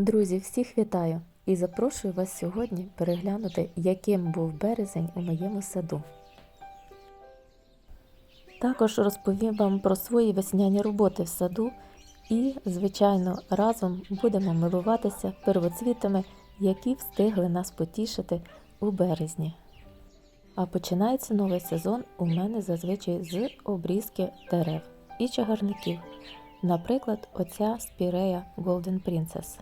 Друзі, всіх вітаю і запрошую вас сьогодні переглянути, яким був березень у моєму саду. Також розповім вам про свої весняні роботи в саду і, звичайно, разом будемо милуватися первоцвітами, які встигли нас потішити у березні. А починається новий сезон у мене зазвичай з обрізки дерев і чагарників. Наприклад, оця спірея Golden Princess.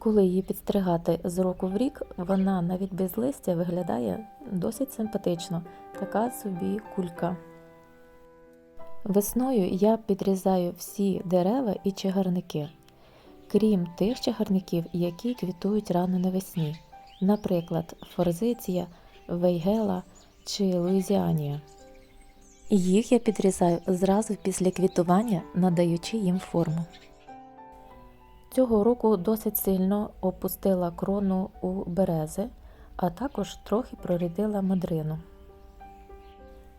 Коли її підстригати з року в рік, вона навіть без листя виглядає досить симпатично, така собі кулька. Весною я підрізаю всі дерева і чагарники, крім тих чагарників, які квітують рано навесні, наприклад, форзиція, вейгела чи луїзіанія. Їх я підрізаю зразу після квітування, надаючи їм форму. Цього року досить сильно опустила крону у берези, а також трохи прорядила мадрину.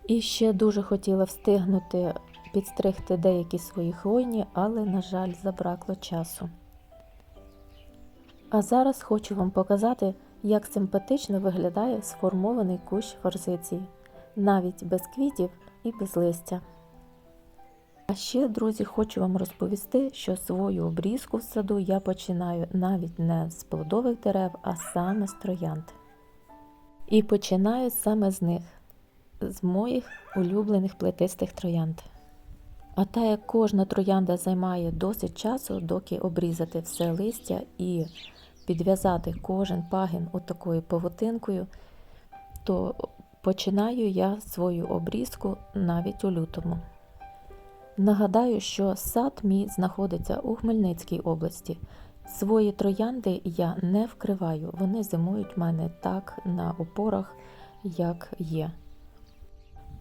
І ще дуже хотіла встигнути підстригти деякі свої хвойні, але, на жаль, забракло часу. А зараз хочу вам показати, як симпатично виглядає сформований кущ форзиції, навіть без квітів і без листя. А ще, друзі, хочу вам розповісти, що свою обрізку в саду я починаю навіть не з плодових дерев, а саме з троянд. І починаю саме з них, з моїх улюблених плетистих троянд. А та як кожна троянда займає досить часу, доки обрізати все листя і підв'язати кожен пагін отакою павутинкою, то починаю я свою обрізку навіть у лютому. Нагадаю, що сад мій знаходиться у Хмельницькій області. Свої троянди я не вкриваю, вони зимують в мене так на опорах, як є.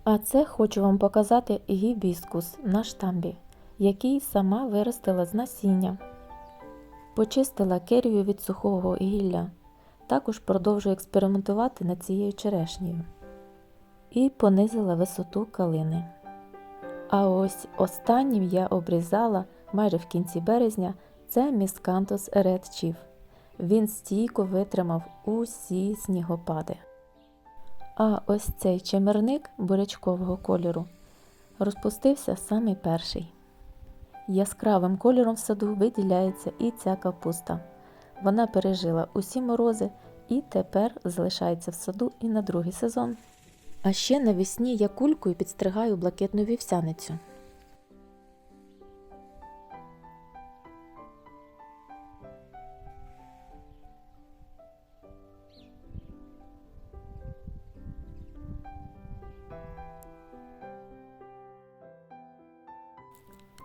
А це хочу вам показати гібіскус на штамбі, який сама виростила з насіння. Почистила керію від сухого гілля, також продовжую експериментувати над цією черешнею. І понизила висоту калини. А ось останнім я обрізала майже в кінці березня це Міскантус Chief. Він стійко витримав усі снігопади. А ось цей чемерник бурячкового кольору розпустився самий перший. Яскравим кольором в саду виділяється і ця капуста. Вона пережила усі морози і тепер залишається в саду і на другий сезон. А ще навесні я кулькою підстригаю блакитну вівсяницю.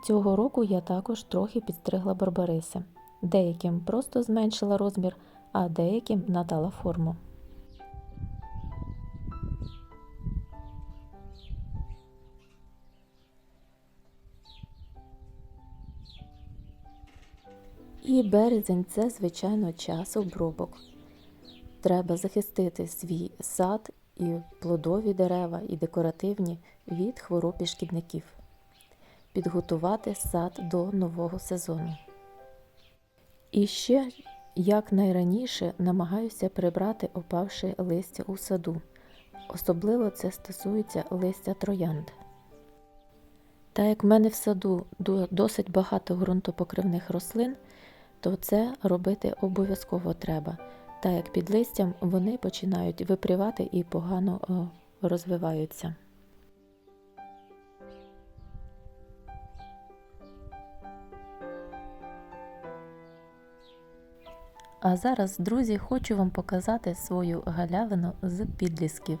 Цього року я також трохи підстригла барбариси. Деяким просто зменшила розмір, а деяким надала форму. І березень це, звичайно, час обробок. Треба захистити свій сад і плодові дерева, і декоративні від хвороб і шкідників, підготувати сад до нового сезону. І ще якнайраніше намагаюся прибрати опавше листя у саду. Особливо це стосується листя троянд. Та як в мене в саду досить багато ґрунтопокривних рослин, то це робити обов'язково треба, так як під листям вони починають випрівати і погано розвиваються. А зараз, друзі, хочу вам показати свою галявину з підлісків,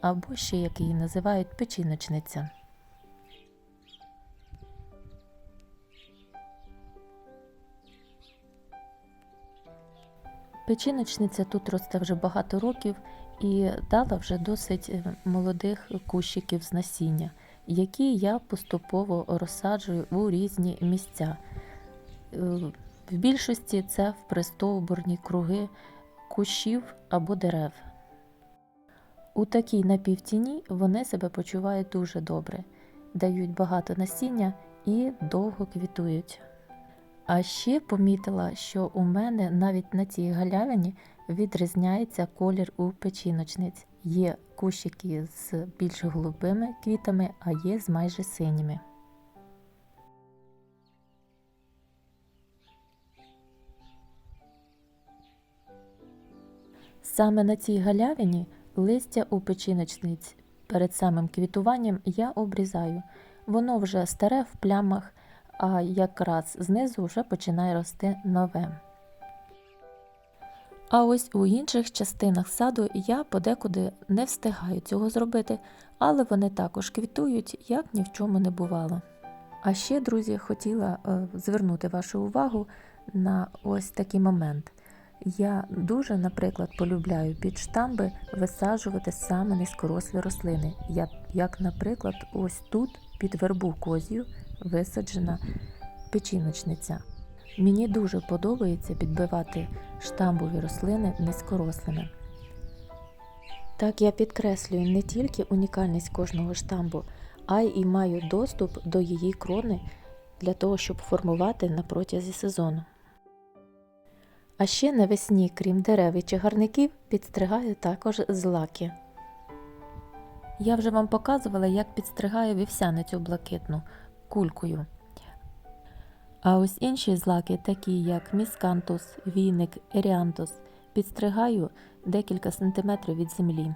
або ще як її називають печіночниця. Печіночниця тут росте вже багато років і дала вже досить молодих кущиків з насіння, які я поступово розсаджую у різні місця. В більшості це в пристовбурні круги кущів або дерев. У такій напівтіні вони себе почувають дуже добре, дають багато насіння і довго квітують. А ще помітила, що у мене навіть на цій галявині відрізняється колір у печіночниць. Є кущики з більш голубими квітами, а є з майже синіми. Саме на цій галявині листя у печіночниць перед самим квітуванням я обрізаю. Воно вже старе в плямах, а якраз знизу вже починає рости нове. А ось у інших частинах саду я подекуди не встигаю цього зробити, але вони також квітують, як ні в чому не бувало. А ще, друзі, хотіла е, звернути вашу увагу на ось такий момент. Я дуже, наприклад, полюбляю під штамби висаджувати саме низькорослі рослини, як, як, наприклад, ось тут під вербу козію висаджена печіночниця. Мені дуже подобається підбивати штамбові рослини низькорослими. Так я підкреслюю не тільки унікальність кожного штамбу, а й маю доступ до її крони для того, щоб формувати на протязі сезону. А ще навесні, крім дерев і чагарників, підстригаю також злаки. Я вже вам показувала, як підстригаю вівсяницю блакитну кулькою. А ось інші злаки, такі як міскантус, війник, еріантус, підстригаю декілька сантиметрів від землі.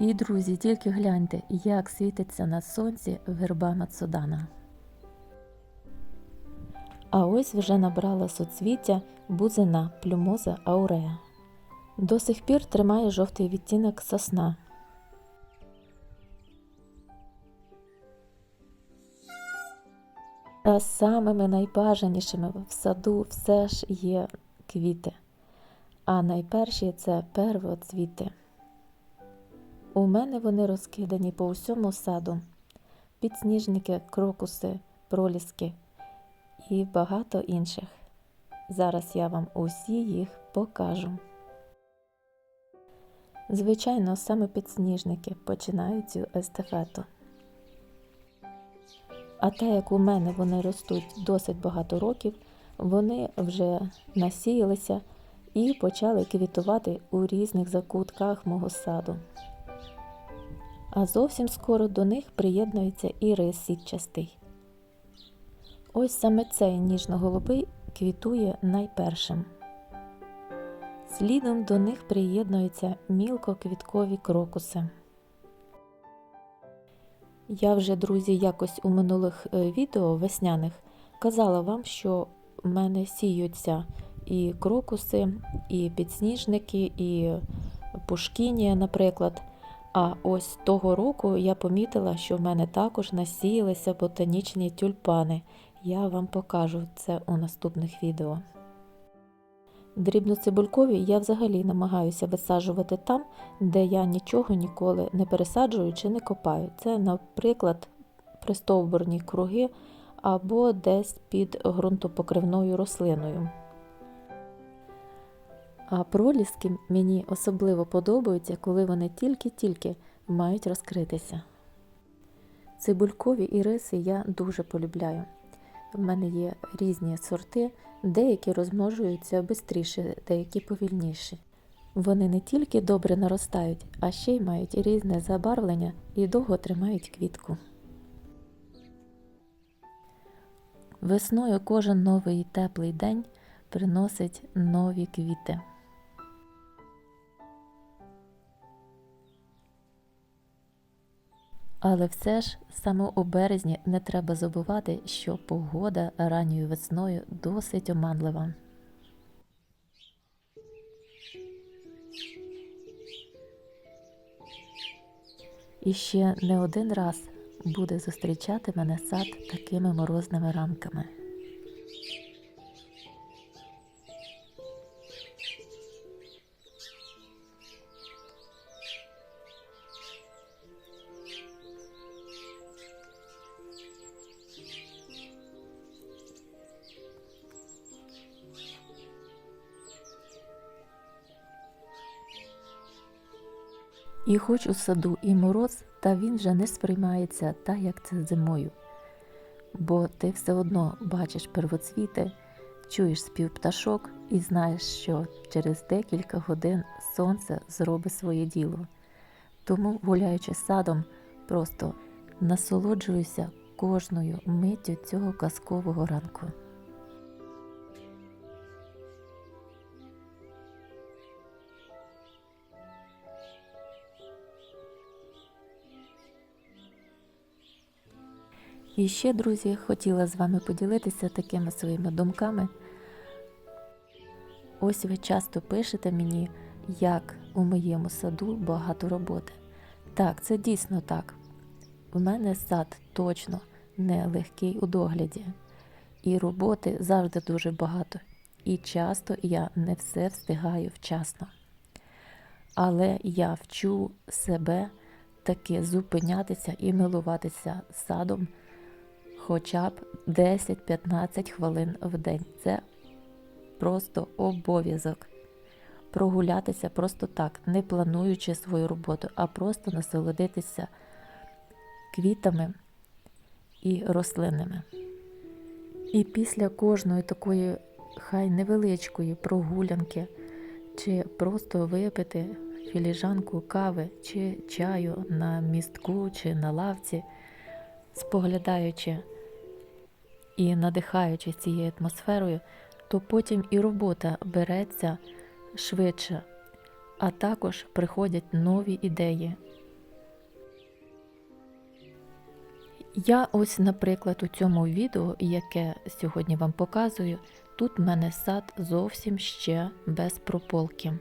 І, друзі, тільки гляньте, як світиться на сонці верба Мацудана. А ось вже набрала соцвіття бузина плюмоза аурея. До сих пір тримає жовтий відтінок сосна. Самими найбажанішими в саду все ж є квіти, а найперші це первоцвіти. У мене вони розкидані по усьому саду: підсніжники, крокуси, проліски і багато інших. Зараз я вам усі їх покажу. Звичайно, саме підсніжники починають цю естафету. А те, як у мене вони ростуть досить багато років, вони вже насіялися і почали квітувати у різних закутках мого саду. А зовсім скоро до них приєднується і рис сітчастий. Ось саме цей ніжно-голубий квітує найпершим. Слідом до них приєднуються мілкоквіткові крокуси. Я вже, друзі, якось у минулих е, відео весняних казала вам, що в мене сіються і крокуси, і підсніжники, і пушкінія, наприклад. А ось того року я помітила, що в мене також насіялися ботанічні тюльпани. Я вам покажу це у наступних відео. Дрібноцибулькові я взагалі намагаюся висаджувати там, де я нічого ніколи не пересаджую чи не копаю. Це, наприклад, пристовбурні круги або десь під ґрунтопокривною рослиною. А проліски мені особливо подобаються, коли вони тільки-тільки мають розкритися. Цибулькові іриси я дуже полюбляю. В мене є різні сорти, деякі розмножуються швидше, деякі повільніші. Вони не тільки добре наростають, а ще й мають різне забарвлення і довго тримають квітку. Весною кожен новий теплий день приносить нові квіти. Але все ж саме у березні не треба забувати, що погода ранньою весною досить оманлива. І ще не один раз буде зустрічати мене сад такими морозними ранками. Хоч у саду і мороз, та він вже не сприймається так, як це зимою. бо ти все одно бачиш первоцвіти, чуєш спів пташок і знаєш, що через декілька годин сонце зробить своє діло. Тому, гуляючи садом, просто насолоджуюся кожною миттю цього казкового ранку. І ще, друзі, хотіла з вами поділитися такими своїми думками. Ось ви часто пишете мені, як у моєму саду багато роботи. Так, це дійсно так. У мене сад точно не легкий у догляді, і роботи завжди дуже багато. І часто я не все встигаю вчасно. Але я вчу себе таки зупинятися і милуватися садом хоча б 10-15 хвилин в день. Це просто обов'язок. Прогулятися просто так, не плануючи свою роботу, а просто насолодитися квітами і рослинами. І після кожної такої хай невеличкої прогулянки, чи просто випити філіжанку кави чи чаю на містку чи на лавці, споглядаючи і надихаючись цією атмосферою, то потім і робота береться швидше, а також приходять нові ідеї. Я ось, наприклад, у цьому відео, яке сьогодні вам показую, тут в мене сад зовсім ще без прополки.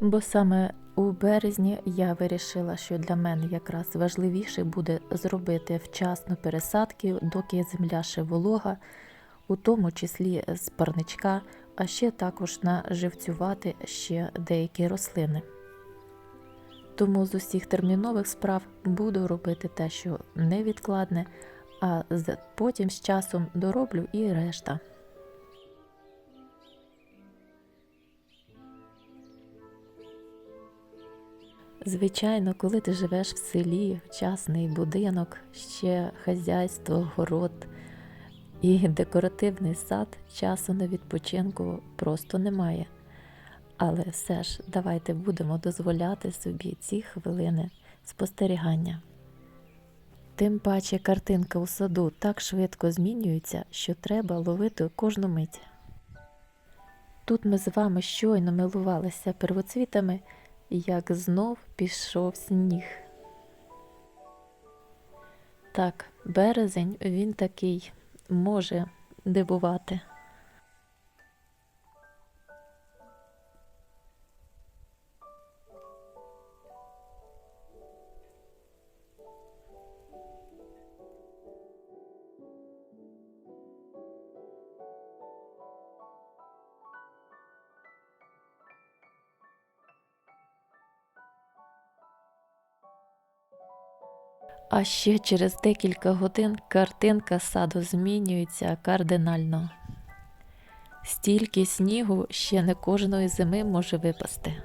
Бо саме у березні я вирішила, що для мене якраз важливіше буде зробити вчасно пересадки, доки земля ще волога, у тому числі з парничка, а ще також наживцювати ще деякі рослини. Тому з усіх термінових справ буду робити те, що невідкладне, а потім з часом дороблю і решта. Звичайно, коли ти живеш в селі, вчасний будинок, ще хазяйство, город і декоративний сад, часу на відпочинку просто немає. Але все ж давайте будемо дозволяти собі ці хвилини спостерігання. Тим паче картинка у саду так швидко змінюється, що треба ловити кожну мить. Тут ми з вами щойно милувалися первоцвітами, як знов пішов сніг. Так, березень він такий може дивувати. А ще через декілька годин картинка саду змінюється кардинально. Стільки снігу ще не кожної зими може випасти.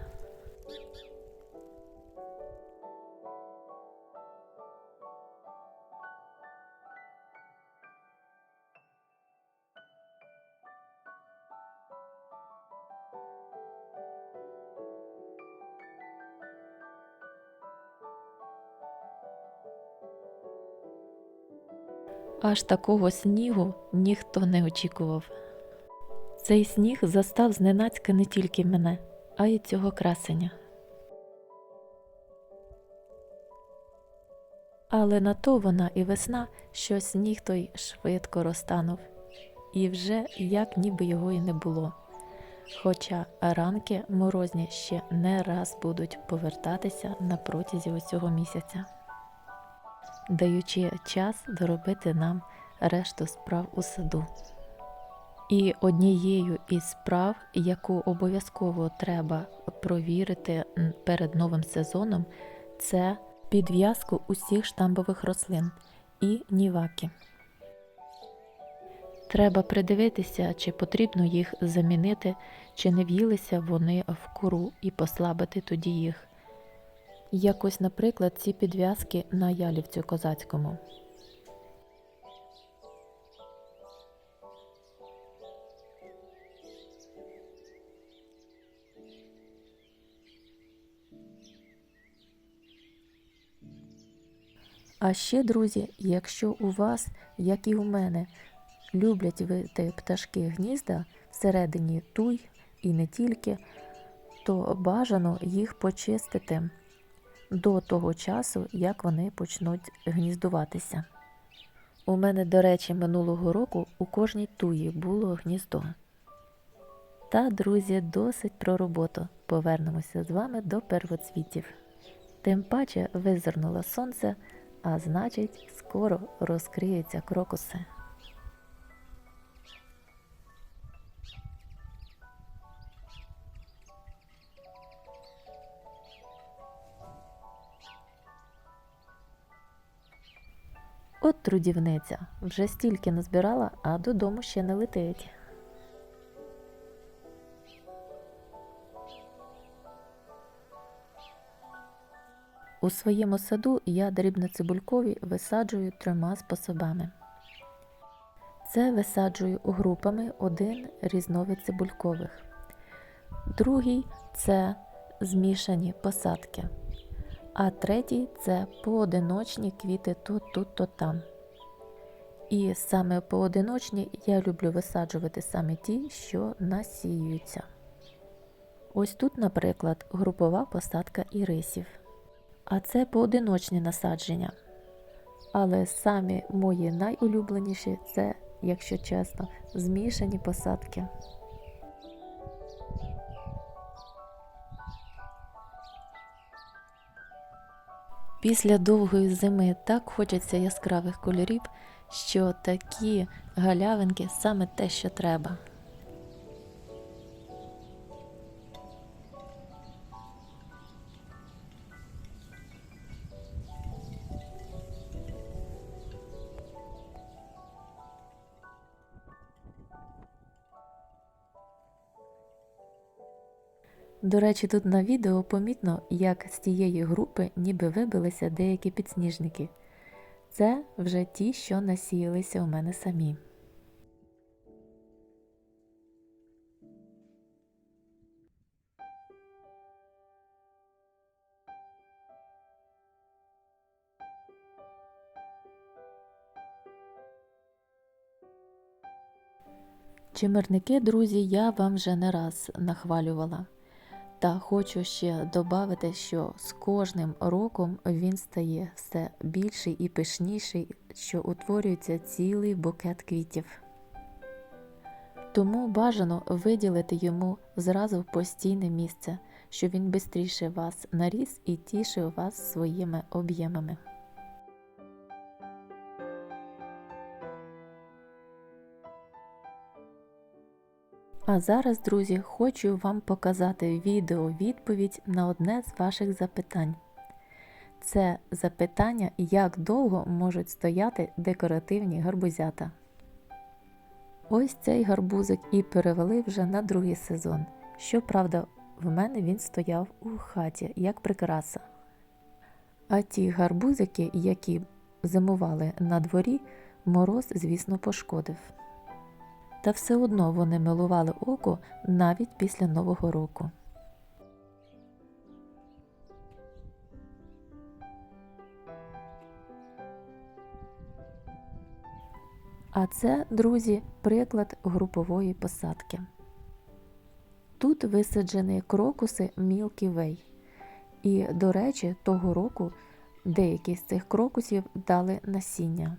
Аж такого снігу ніхто не очікував. Цей сніг застав зненацька не тільки мене, а й цього красення. Але на то вона і весна, що сніг той швидко розтанув, і вже як ніби його і не було. Хоча ранки морозні ще не раз будуть повертатися на протязі усього місяця даючи час доробити нам решту справ у саду. І однією із справ, яку обов'язково треба провірити перед новим сезоном, це підв'язку усіх штамбових рослин і ніваки. Треба придивитися, чи потрібно їх замінити, чи не в'їлися вони в кору і послабити тоді їх. Якось, наприклад, ці підв'язки на ялівцю козацькому. А ще, друзі, якщо у вас, як і у мене, люблять вити пташки гнізда всередині туй і не тільки, то бажано їх почистити до того часу, як вони почнуть гніздуватися. У мене, до речі, минулого року у кожній туї було гніздо. Та, друзі, досить про роботу. Повернемося з вами до первоцвітів. Тим паче визирнуло сонце, а значить, скоро розкриються крокуси. От трудівниця, вже стільки назбирала, а додому ще не летить. У своєму саду я дрібноцибулькові висаджую трьома способами. Це висаджую групами один різновид цибулькових. Другий це змішані посадки. А третій це поодиночні квіти то тут, то там. І саме поодиночні я люблю висаджувати саме ті, що насіюються. Ось тут, наприклад, групова посадка ірисів. А це поодиночні насадження. Але самі мої найулюбленіші це, якщо чесно, змішані посадки. Після довгої зими так хочеться яскравих кольорів, що такі галявинки саме те, що треба. До речі, тут на відео помітно, як з тієї групи ніби вибилися деякі підсніжники. Це вже ті, що насіялися у мене самі. Чимерники, друзі, я вам вже не раз нахвалювала. Та хочу ще додати, що з кожним роком він стає все більший і пишніший, що утворюється цілий букет квітів. Тому бажано виділити йому зразу постійне місце, щоб він швидше вас наріс і тішив вас своїми об'ємами. А зараз, друзі, хочу вам показати відео відповідь на одне з ваших запитань. Це запитання, як довго можуть стояти декоративні гарбузята. Ось цей гарбузик і перевели вже на другий сезон. Щоправда, в мене він стояв у хаті як прикраса. А ті гарбузики, які зимували на дворі, мороз, звісно, пошкодив. Та все одно вони милували око навіть після Нового року. А це, друзі, приклад групової посадки. Тут висаджені крокуси Milky Way. І, до речі, того року деякі з цих крокусів дали насіння.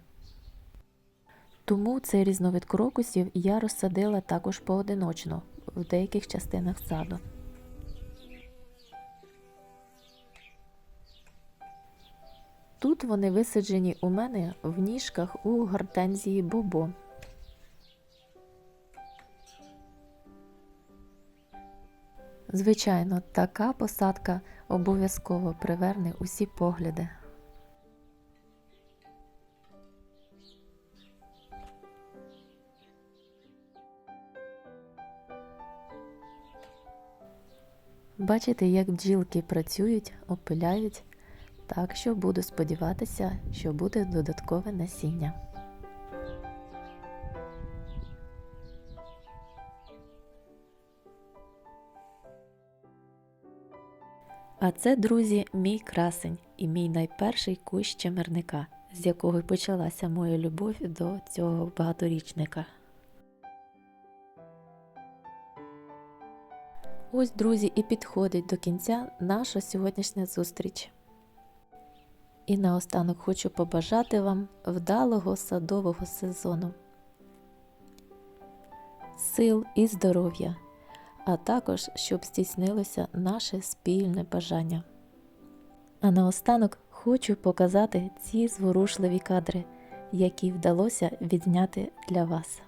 Тому цей різновид крокусів я розсадила також поодиночно в деяких частинах саду. Тут вони висаджені у мене в ніжках у гортензії Бобо. Звичайно, така посадка обов'язково приверне усі погляди. Бачите, як бджілки працюють, опиляють, так що буду сподіватися, що буде додаткове насіння. А це, друзі, мій красень і мій найперший кущ чемерника. з якого почалася моя любов до цього багаторічника. Ось, друзі, і підходить до кінця наша сьогоднішня зустріч. І наостанок хочу побажати вам вдалого садового сезону, сил і здоров'я, а також щоб здійснилося наше спільне бажання. А наостанок хочу показати ці зворушливі кадри, які вдалося відзняти для вас.